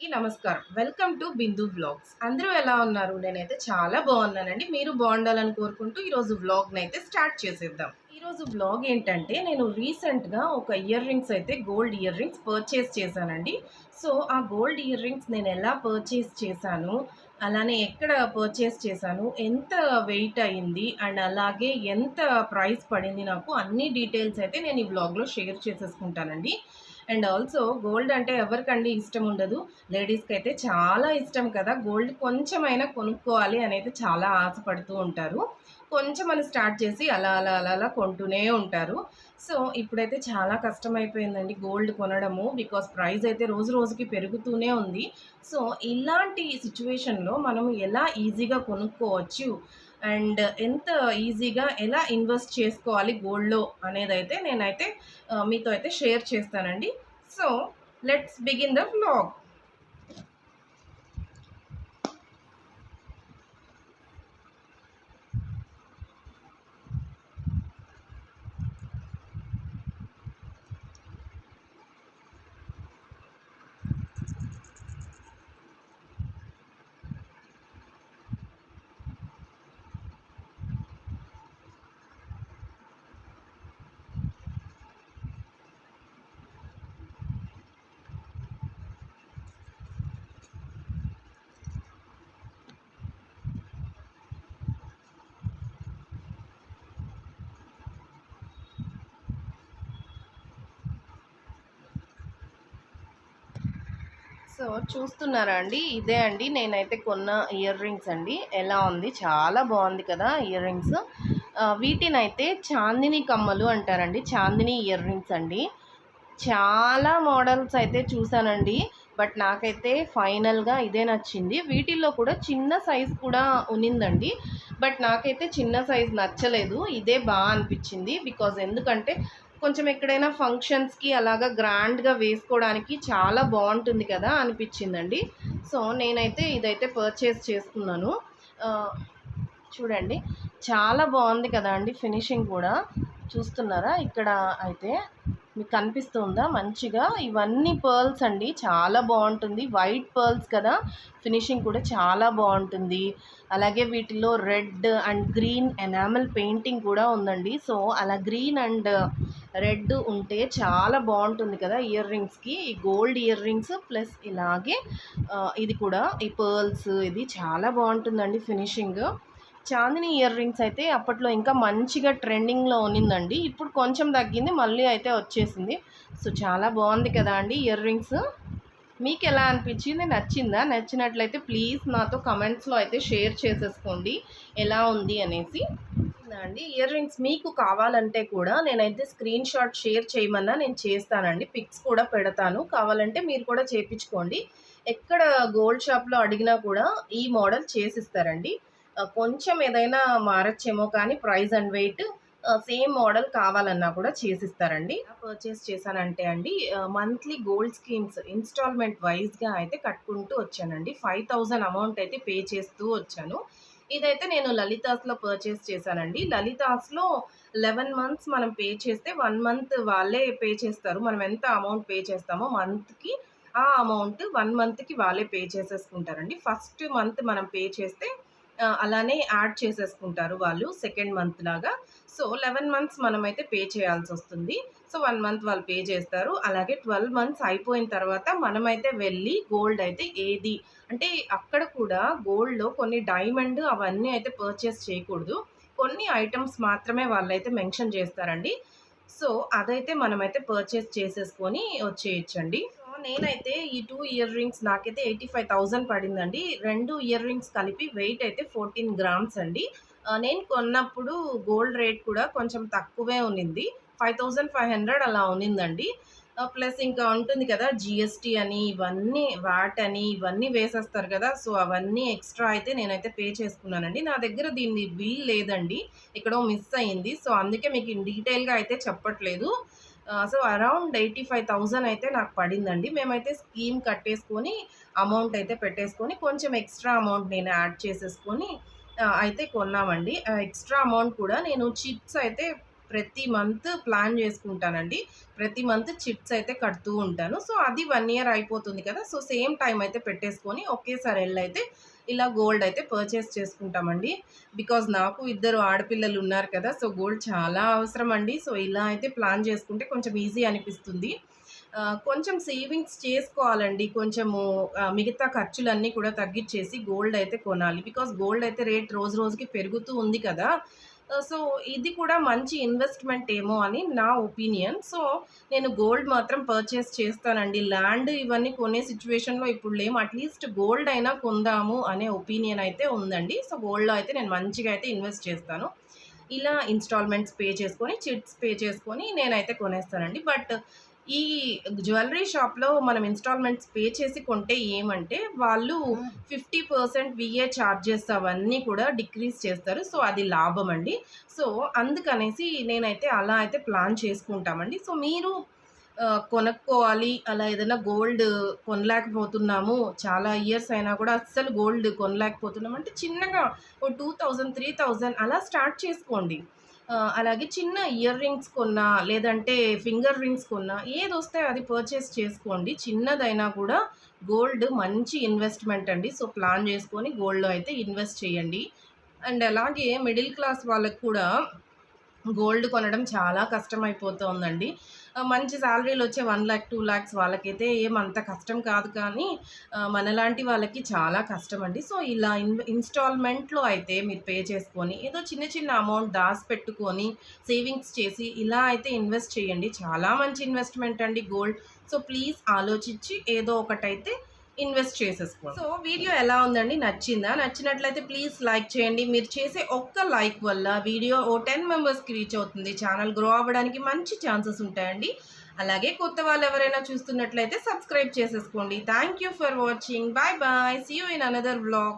అందరికీ నమస్కారం. Welcome to Bindu vlogs. అందరూ ఎలా ఉన్నారు? నేనైతే చాలా బాగున్నానండి. మీరు బాగుండాలని కోరుకుంటూ ఈరోజు వ్లాగ్ని అయితే స్టార్ట్ చేసేద్దాం. ఈరోజు వ్లాగ్ ఏంటంటే నేను రీసెంట్గా ఒక ఇయర్ రింగ్స్ అయితే గోల్డ్ ఇయర్ రింగ్స్ పర్చేస్ చేశానండి. సో ఆ గోల్డ్ ఇయర్ రింగ్స్ నేను ఎలా పర్చేస్ చేశాను అలానే ఎక్కడ పర్చేస్ చేశాను ఎంత వెయిట్ అయింది అండ్ అలాగే ఎంత ప్రైస్ పడింది నాకు అన్ని డీటెయిల్స్ అయితే నేను ఈ వ్లాగ్లో షేర్ చేసేసుకుంటానండి. అండ్ ఆల్సో గోల్డ్ అంటే ఎవరికండి ఇష్టం ఉండదు. లేడీస్కి అయితే చాలా ఇష్టం కదా. గోల్డ్ కొంచెమైనా కొనుక్కోవాలి అనేది చాలా ఆశపడుతూ ఉంటారు. కొంచెం అని స్టార్ట్ చేసి అలా అలా అలా అలా కొంటూనే ఉంటారు. సో ఇప్పుడైతే చాలా కష్టమైపోయిందండి గోల్డ్ కొనడము. బికాస్ ప్రైస్ అయితే రోజు రోజుకి పెరుగుతూనే ఉంది. సో ఇలాంటి సిచ్యువేషన్లో మనం ఎలా ఈజీగా కొనుక్కోవచ్చు? అండ్ ఎంత ఈజీగా ఎలా ఇన్వెస్ట్ చేసుకోవాలి గోల్డ్లో అనేది అయితే నేనైతే మీతో అయితే షేర్ చేస్తానండి. So let's begin the vlog. So చూస్తున్నారా అండి? ఇదే అండి. నేనైతే కొన్న ఇయర్ రింగ్స్ అండి. ఎలా ఉంది? చాలా బాగుంది కదా ఇయర్ రింగ్స్. వీటినైతే చాందిని కమ్మలు అంటారండి. చాందిని ఇయర్ రింగ్స్ అండి. చాలా మోడల్స్ అయితే చూసానండి బట్ నాకైతే ఫైనల్గా ఇదే నచ్చింది. వీటిల్లో కూడా చిన్న సైజ్ కూడా ఉన్నిందండి. బట్ నాకైతే చిన్న సైజ్ నచ్చలేదు. ఇదే బాగా అనిపించింది. బికాజ్ ఎందుకంటే కొంచెం ఎక్కడైనా ఫంక్షన్స్కి అలాగా గ్రాండ్గా వేసుకోవడానికి చాలా బాగుంటుంది కదా అనిపించిందండి. సో నేనైతే ఇదైతే పర్చేస్ చేసుకున్నాను చూడండి. చాలా బాగుంది కదా అండి ఫినిషింగ్ కూడా. చూస్తున్నారా? ఇక్కడ అయితే మీకు కనిపిస్తుందా? మంచిగా ఇవన్నీ పర్ల్స్ అండి. చాలా బాగుంటుంది. వైట్ పర్ల్స్ కదా. ఫినిషింగ్ కూడా చాలా బాగుంటుంది. అలాగే వీటిలో red and green enamel painting కూడా ఉందండి. సో అలా గ్రీన్ అండ్ రెడ్ ఉంటే చాలా బాగుంటుంది కదా ఇయర్ రింగ్స్కి. ఈ గోల్డ్ ఇయర్ రింగ్స్ ప్లస్ ఇలాగే ఇది కూడా ఈ పర్ల్స్ ఇది చాలా బాగుంటుందండి ఫినిషింగ్. చాందిని ఇయర్ రింగ్స్ అయితే అప్పట్లో ఇంకా మంచిగా ట్రెండింగ్లో ఉన్నిందండి. ఇప్పుడు కొంచెం తగ్గింది మళ్ళీ అయితే వచ్చేసింది. సో చాలా బాగుంది కదా అండి ఇయర్ రింగ్స్. మీకు ఎలా అనిపించింది? నచ్చిందా? నచ్చినట్లయితే ప్లీజ్ నాతో కమెంట్స్లో అయితే షేర్ చేసేసుకోండి. ఎలా ఉంది అనేసి. అండి. ఇయర్ రింగ్స్ మీకు కావాలంటే కూడా నేనైతే స్క్రీన్ షాట్ షేర్ చేయమన్నా నేను చేస్తానండి. పిక్స్ కూడా పెడతాను. కావాలంటే మీరు కూడా చేపించుకోండి. ఎక్కడ గోల్డ్ షాప్లో అడిగినా కూడా ఈ మోడల్ చేసిస్తారండి. కొంచెం ఏదైనా మారచ్చేమో కానీ price and weight same model కావాలన్నా కూడా చేసిస్తారండి. పర్చేస్ చేశానంటే అండి మంత్లీ గోల్డ్ స్కీమ్స్ ఇన్స్టాల్మెంట్ వైజ్గా అయితే కట్టుకుంటూ వచ్చానండి. ఫైవ్ థౌజండ్ అమౌంట్ అయితే పే చేస్తూ వచ్చాను. ఇదైతే నేను లలితాస్లో పర్చేస్ చేశానండి. లలితాస్లో లెవెన్ మంత్స్ మనం పే చేస్తే వన్ మంత్ వాళ్ళే పే చేస్తారు. మనం ఎంత అమౌంట్ పే చేస్తామో మంత్కి ఆ అమౌంట్ వన్ మంత్కి వాళ్ళే పే చేసేసుకుంటారండి. ఫస్ట్ మంత్ మనం పే చేస్తే అలానే యాడ్ చేసేసుకుంటారు వాళ్ళు సెకండ్ మంత్ లాగా. సో లెవెన్ మంత్స్ మనమైతే పే చేయాల్సి వస్తుంది. సో వన్ మంత్ వాళ్ళు పే చేస్తారు. అలాగే ట్వెల్వ్ మంత్స్ అయిపోయిన తర్వాత మనమైతే వెళ్ళి గోల్డ్ అయితే ఏది? అంటే అక్కడ కూడా గోల్డ్లో కొన్ని డైమండ్ అవన్నీ అయితే పర్చేస్ చేయకూడదు. కొన్ని ఐటమ్స్ మాత్రమే వాళ్ళైతే మెన్షన్ చేస్తారండి. సో అదైతే మనమైతే పర్చేస్ చేసేసుకొని వచ్చేయచ్చండి. నేనైతే ఈ టూ ఇయర్ రింగ్స్ నాకైతే ఎయిటీ ఫైవ్ థౌజండ్ పడిందండి. రెండు ఇయర్ రింగ్స్ కలిపి వెయిట్ అయితే ఫోర్టీన్ గ్రామ్స్ అండి. నేను కొన్నప్పుడు గోల్డ్ రేట్ కూడా కొంచెం తక్కువే ఉన్నింది. ఫైవ్ థౌజండ్ ఫైవ్ హండ్రెడ్ అలా ఉన్నిందండి. ప్లస్ ఇంకా ఉంటుంది కదా జిఎస్టీ అని ఇవన్నీ వాట్ అని ఇవన్నీ వేసేస్తారు కదా సో అవన్నీ ఎక్స్ట్రా అయితే నేనైతే పే చేసుకున్నానండి. నా దగ్గర దీన్ని బిల్ లేదండి. ఎక్కడో మిస్ అయ్యింది. సో అందుకే మీకు డీటెయిల్గా అయితే చెప్పట్లేదు. So around eighty five thousand అయితే నాకు పడిందండి. మేమైతే స్కీమ్ కట్టేసుకొని అమౌంట్ అయితే పెట్టేసుకొని కొంచెం ఎక్స్ట్రా అమౌంట్ నేను యాడ్ చేసేసుకొని అయితే కొన్నామండి. ఎక్స్ట్రా అమౌంట్ కూడా నేను చిప్స్ అయితే ప్రతి మంత్ ప్లాన్ చేసుకుంటానండి. ప్రతి మంత్ చిప్స్ అయితే కడుతూ ఉంటాను. సో అది వన్ ఇయర్ అయిపోతుంది కదా సో సేమ్ టైం అయితే పెట్టేసుకొని ఒకేసారి వెళ్ళి అయితే ఇలా గోల్డ్ అయితే పర్చేస్ చేసుకుంటామండి. బికాజ్ నాకు ఇద్దరు ఆడపిల్లలు ఉన్నారు కదా సో గోల్డ్ చాలా అవసరం అండి. సో ఇలా అయితే ప్లాన్ చేసుకుంటే కొంచెం ఈజీ అనిపిస్తుంది. కొంచెం సేవింగ్స్ చేసుకోవాలండి. కొంచెము మిగతా ఖర్చులన్నీ కూడా తగ్గించేసి గోల్డ్ అయితే కొనాలి. బికాస్ గోల్డ్ అయితే రేట్ రోజు రోజుకి పెరుగుతూ ఉంది కదా. Uh, సో ఇది కూడా మంచి ఇన్వెస్ట్మెంట్ ఏమో అని నా ఒపీనియన్ సో నేను గోల్డ్ మాత్రం పర్చేస్ చేస్తానండి. ల్యాండ్ ఇవన్నీ కొనే సిచ్యువేషన్లో ఇప్పుడు లేము అట్లీస్ట్ గోల్డ్ అయినా కొందాము అనే ఒపీనియన్ అయితే ఉందండి. సో గోల్డ్లో అయితే నేను మంచిగా అయితే ఇన్వెస్ట్ చేస్తాను. ఇలా ఇన్స్టాల్మెంట్స్ పే చేసుకొని చిట్స్ పే చేసుకొని నేనైతే కొనేస్తానండి. బట్ ఈ జ్యువెలరీ షాప్లో మనం ఇన్స్టాల్మెంట్స్ పే చేసి కొంటే ఏమంటే వాళ్ళు ఫిఫ్టీ పర్సెంట్ విఏ ఛార్జెస్ అవన్నీ కూడా డిక్రీజ్ చేస్తారు. సో అది లాభం అండి. సో అందుకనేసి నేనైతే అలా అయితే ప్లాన్ చేసుకుంటామండి. సో మీరు కొనుక్కోవాలి అలా ఏదైనా గోల్డ్ కొనలేకపోతున్నాము చాలా ఇయర్స్ అయినా కూడా అస్సలు గోల్డ్ కొనలేకపోతున్నాం అంటే చిన్నగా ఓ టూ థౌజండ్ త్రీ థౌజండ్ అలా స్టార్ట్ చేసుకోండి. అలాగే చిన్న ఇయర్ రింగ్స్ కొన్నా లేదంటే ఫింగర్ రింగ్స్ కొన్నా ఏది వస్తే అది పర్చేస్ చేసుకోండి. చిన్నదైనా కూడా గోల్డ్ మంచి ఇన్వెస్ట్మెంట్ అండి. సో ప్లాన్ చేసుకొని గోల్డ్లో అయితే ఇన్వెస్ట్ చేయండి. అండ్ అలాగే మిడిల్ క్లాస్ వాళ్ళకు కూడా గోల్డ్ కొనడం చాలా కష్టమైపోతుందండి. మంచి శాలరీలు వచ్చే వన్ ల్యాక్ టూ ల్యాక్స్ వాళ్ళకైతే ఏమంత కష్టం కాదు కానీ మనలాంటి వాళ్ళకి చాలా కష్టం అండి. సో ఇలా ఇన్ ఇన్స్టాల్మెంట్లో అయితే మీరు పే చేసుకొని ఏదో చిన్న చిన్న అమౌంట్ దాచి పెట్టుకొని సేవింగ్స్ చేసి ఇలా అయితే ఇన్వెస్ట్ చేయండి. చాలా మంచి ఇన్వెస్ట్మెంట్ అండి గోల్డ్. సో ప్లీజ్ ఆలోచించి ఏదో ఒకటైతే ఇన్వెస్ట్ చేసేసుకోండి. సో వీడియో ఎలా ఉందండి? నచ్చిందా? నచ్చినట్లయితే ప్లీజ్ లైక్ చేయండి. మీరు చేసే ఒక్క లైక్ వల్ల వీడియో ఓ టెన్ మెంబర్స్కి రీచ్ అవుతుంది. ఛానల్ గ్రో అవ్వడానికి మంచి ఛాన్సెస్ ఉంటాయండి. అలాగే కొత్త వాళ్ళు ఎవరైనా చూస్తున్నట్లయితే సబ్స్క్రైబ్ చేసేసుకోండి. Thank you for watching. Bye bye. See you in another blog